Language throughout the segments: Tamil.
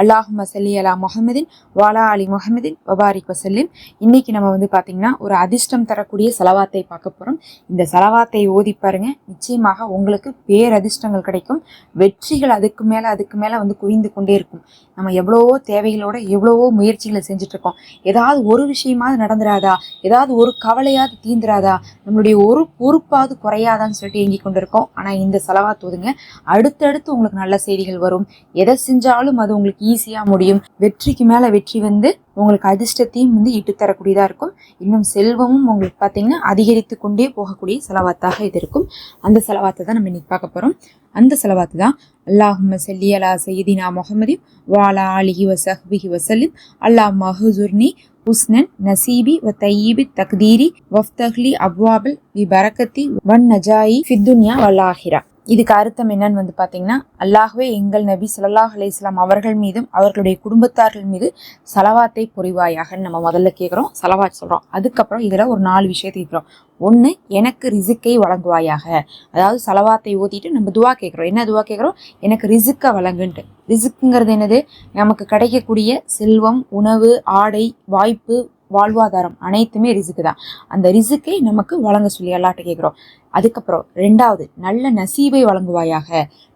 அல்லாஹ் மசல்லி அலா முகமதின் வாலா அலி முகமதின் வபாரிக் வசல்லிம். இன்னைக்கு நம்ம வந்து பார்த்தீங்கன்னா ஒரு அதிர்ஷ்டம் தரக்கூடிய செலவாத்தை பார்க்க போகிறோம் இந்த செலவாத்தை ஓதி பாருங்க. நிச்சயமாக உங்களுக்கு பேரதிர்ஷ்டங்கள் கிடைக்கும். வெற்றிகள் அதுக்கு மேலே அதுக்கு மேலே வந்து குவிந்து கொண்டே இருக்கும். நம்ம எவ்வளவோ தேவைகளோட எவ்வளவோ முயற்சிகளை செஞ்சுட்ருக்கோம் ஏதாவது ஒரு விஷயமாவது நடந்துராதா? ஏதாவது ஒரு கவலையாவது தீந்துராதா? நம்மளுடைய ஒரு பொறுப்பாவது குறையாதான்னு சொல்லிட்டு இயங்கி கொண்டிருக்கோம். ஆனால் இந்த செலவாத்து ஓதுங்க. அடுத்தடுத்து உங்களுக்கு நல்ல செய்திகள் வரும். எதை செஞ்சாலும் அது உங்களுக்கு ஈஸியாக முடியும். வெற்றிக்கு மேலே வெற்றி வந்து உங்களுக்கு அதிர்ஷ்டத்தையும் வந்து இட்டு தரக்கூடியதாக இருக்கும். இன்னும் செல்வமும் உங்களுக்கு பார்த்திங்கன்னா அதிகரித்து கொண்டே போகக்கூடிய செலவாத்தாக இது இருக்கும். அந்த செலவாத்தை தான் நம்ம இன்னைக்கு பார்க்க போகிறோம் அந்த செலவாத்து தான் அல்லாஹும் செல்லி அலா சையதினா முகமதி வாலா அலிஹி வசஹ்பிஹி வசலிம் அல்லாஹ் மஹுசுர்னி உஸ்னன் நசீபி வ தையீபி தக்தீரி வஃப்தஹ்லி அப்வாபில் வி பரக்கத்தி வன் நஜாயி ஃபித்துன்யா வல்லாஹிரா இதுக்கு அர்த்தம் என்னன்னு வந்து பார்த்தீங்கன்னா அல்லாஹ்வே எங்கள் நபி சல்லாஹ் அலைஹி அவர்கள் மீதும் அவர்களுடைய குடும்பத்தார்கள் மீது சலவாத்தை பொறிவாயாகன்னு நம்ம முதல்ல கேட்குறோம் சலவாத் சொல்கிறோம் அதுக்கப்புறம் இதில் ஒரு நாலு விஷயத்தை கேட்குறோம் ஒன்று எனக்கு ரிசுக்கை வழங்குவாயாக. அதாவது சலவாத்தை ஓதிட்டு நம்ம துவா கேட்குறோம் என்ன துவா கேட்குறோம் எனக்கு ரிசுக்கை வழங்குன்ட்டு. ரிசுக்குங்கிறது என்னது? நமக்கு கிடைக்கக்கூடிய செல்வம் உணவு ஆடை வாய்ப்பு வாழ்வாதாரம் அனைத்துமே ரிசுக்கு தான். அந்த ரிசுக்கை நமக்கு வழங்க சொல்லி எல்லாட்ட கேட்குறோம். அதுக்கப்புறம் ரெண்டாவது நல்ல நசீபை வழங்குவாயாக.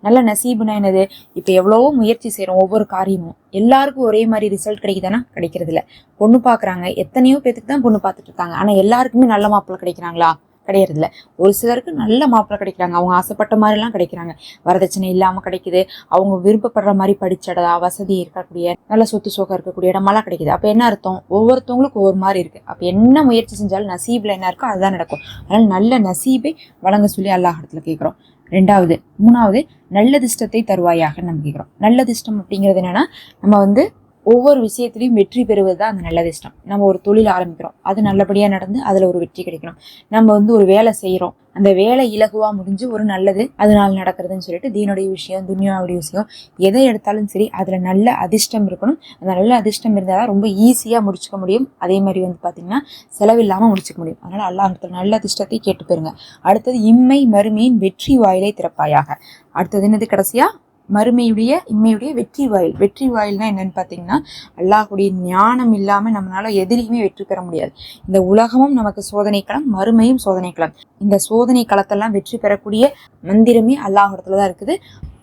நல்ல நசீபுனா என்னது? இப்போ எவ்வளவோ முயற்சி செய்கிறோம் ஒவ்வொரு காரியமும். எல்லாருக்கும் ஒரே மாதிரி ரிசல்ட் கிடைக்குதானா? கிடைக்கிறது இல்லை பொண்ணு பார்க்குறாங்க எத்தனையோ பேத்துக்கு தான் பொண்ணு பார்த்துட்டு இருக்காங்க. ஆனால் எல்லாருக்குமே நல்ல மாப்பிள்ளை கிடைக்கிறாங்களா? கிடையறதில்ல. ஒரு சிலருக்கு நல்ல மாப்பிள்ளை கிடைக்கிறாங்க. அவங்க ஆசைப்பட்ட மாதிரிலாம் கிடைக்கிறாங்க. வரதட்சணை இல்லாமல் கிடைக்குது. அவங்க விருப்பப்படுற மாதிரி படிச்சடா வசதி இருக்கக்கூடிய நல்ல சொத்து சோகம் இருக்கக்கூடிய இடமெல்லாம் கிடைக்குது. அப்போ என்ன அர்த்தம்? ஒவ்வொருத்தவங்களுக்கும் ஒவ்வொரு மாதிரி இருக்குது அப்போ என்ன முயற்சி செஞ்சாலும் நசீபில் என்ன இருக்கோ அதுதான் நடக்கும். அதனால் நல்ல நசீபை வழங்க சொல்லி அல்லாஹ் இடத்துல கேட்குறோம். ரெண்டாவது மூணாவது நல்ல திஷ்டத்தை தருவாயாக நம்ம கேட்குறோம். நல்ல திஷ்டம் அப்படிங்கிறது என்னென்னா நம்ம வந்து ஒவ்வொரு விஷயத்துலையும் வெற்றி பெறுவது தான் அந்த நல்ல திஷ்டம் நம்ம ஒரு தொழில் ஆரம்பிக்கிறோம். அது நல்லபடியாக நடந்து அதில் ஒரு வெற்றி கிடைக்கணும். நம்ம வந்து ஒரு வேலை செய்கிறோம் அந்த வேலை இலகுவாக முடிஞ்சு ஒரு நல்லது அதனால நடக்கிறதுன்னு சொல்லிட்டு தீனுடைய விஷயம் துன்யாவுடைய விஷயம் எதை எடுத்தாலும் சரி அதில் நல்ல அதிர்ஷ்டம் இருக்கணும். அந்த நல்ல அதிர்ஷ்டம் இருந்தால் தான் ரொம்ப ஈஸியாக முடிச்சுக்க முடியும். அதே மாதிரி வந்து பார்த்திங்கன்னா செலவில்லாமல் முடிச்சுக்க முடியும். அதனால் அல்லாஹத்தில் நல்ல அதிர்ஷ்டத்தை கேட்டு பெறுங்க. அடுத்தது இம்மை மறுமையின் வெற்றி வாயிலை திறப்பாயாக. அடுத்தது என்னது கடைசியாக மறுமையுடைய இம்மையுடைய வெற்றி வாயில். வெற்றி வாயில்னா என்னன்னு பார்த்தீங்கன்னா அல்லாஹுடைய ஞானம் இல்லாமல் நம்மளால எதிலையுமே வெற்றி பெற முடியாது. இந்த உலகமும் நமக்கு சோதனை களம் மறுமையும் சோதனை களம். இந்த சோதனை களத்தெல்லாம் வெற்றி பெறக்கூடிய மந்திரமே அல்லாஹிடத்துல தான் இருக்குது.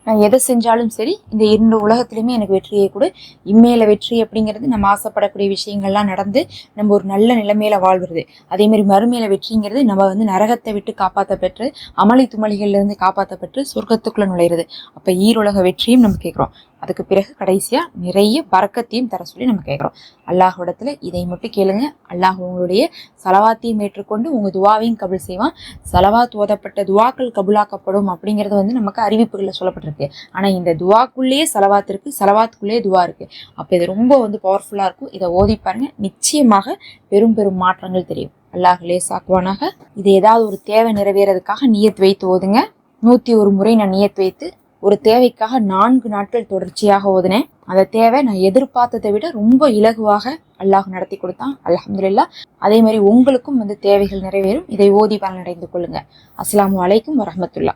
நான் எதை செஞ்சாலும் சரி இந்த இரண்டு உலகத்துலையுமே எனக்கு வெற்றியை கொடு. இம்மையில வெற்றி அப்படிங்கிறது நம்ம ஆசைப்படக்கூடிய விஷயங்கள்லாம் நடந்து நம்ம ஒரு நல்ல நிலைமையில வாழ்வுறது அதே மாதிரி மறுமையில வெற்றிங்கிறது நம்ம வந்து நரகத்தை விட்டு காப்பாற்ற பெற்று அமளி துமளிகள்ல இருந்து காப்பாற்ற பெற்று சொர்க்கத்துக்குள்ள நுழையிறது. அப்ப ஈருலக வெற்றியும் நம்ம கேட்குறோம். அதுக்கு பிறகு கடைசியாக நிறைய பறக்கத்தையும் தர சொல்லி நம்ம கேட்குறோம் அல்லாஹோடத்தில் இதை மட்டும் கேளுங்க. அல்லாஹ் உங்களுடைய சலவாத்தையும் ஏற்றுக்கொண்டு உங்கள் துவாவையும் கபுல் செய்வான். சலவாத் ஓதப்பட்ட துவாக்கள் கபுலாக்கப்படும் அப்படிங்கிறது வந்து நமக்கு அறிவிப்புகளில் சொல்லப்பட்டிருக்கு. ஆனால் இந்த துவாக்குள்ளேயே சலவாத் இருக்குது சலவாத்துக்குள்ளேயே துவா இருக்குது அப்போ இது ரொம்ப வந்து பவர்ஃபுல்லாக இருக்கும். இதை ஓதி பாருங்க. நிச்சயமாக பெரும் பெரும் மாற்றங்கள் தெரியும். அல்லாஹ் லேசாக்குவானாக இது ஏதாவது ஒரு தேவை நிறைவேறதுக்காக நியத் வைத்து ஓதுங்க. நூற்றி ஒரு முறை நான் நியத் வைத்து ஒரு தேவைக்காக நான்கு நாட்கள் தொடர்ச்சியாக ஓதுனேன். அந்த தேவை நான் எதிர்பார்த்ததை விட ரொம்ப இலகுவாக அல்லாஹ் நடத்தி கொடுத்தான். அலமதுல்லா அதே மாதிரி உங்களுக்கும் வந்து தேவைகள் நிறைவேறும். இதை ஓதி பலனடைந்து கொள்ளுங்க. அஸ்லாம் வலைக்கும் வரமத்துல்லா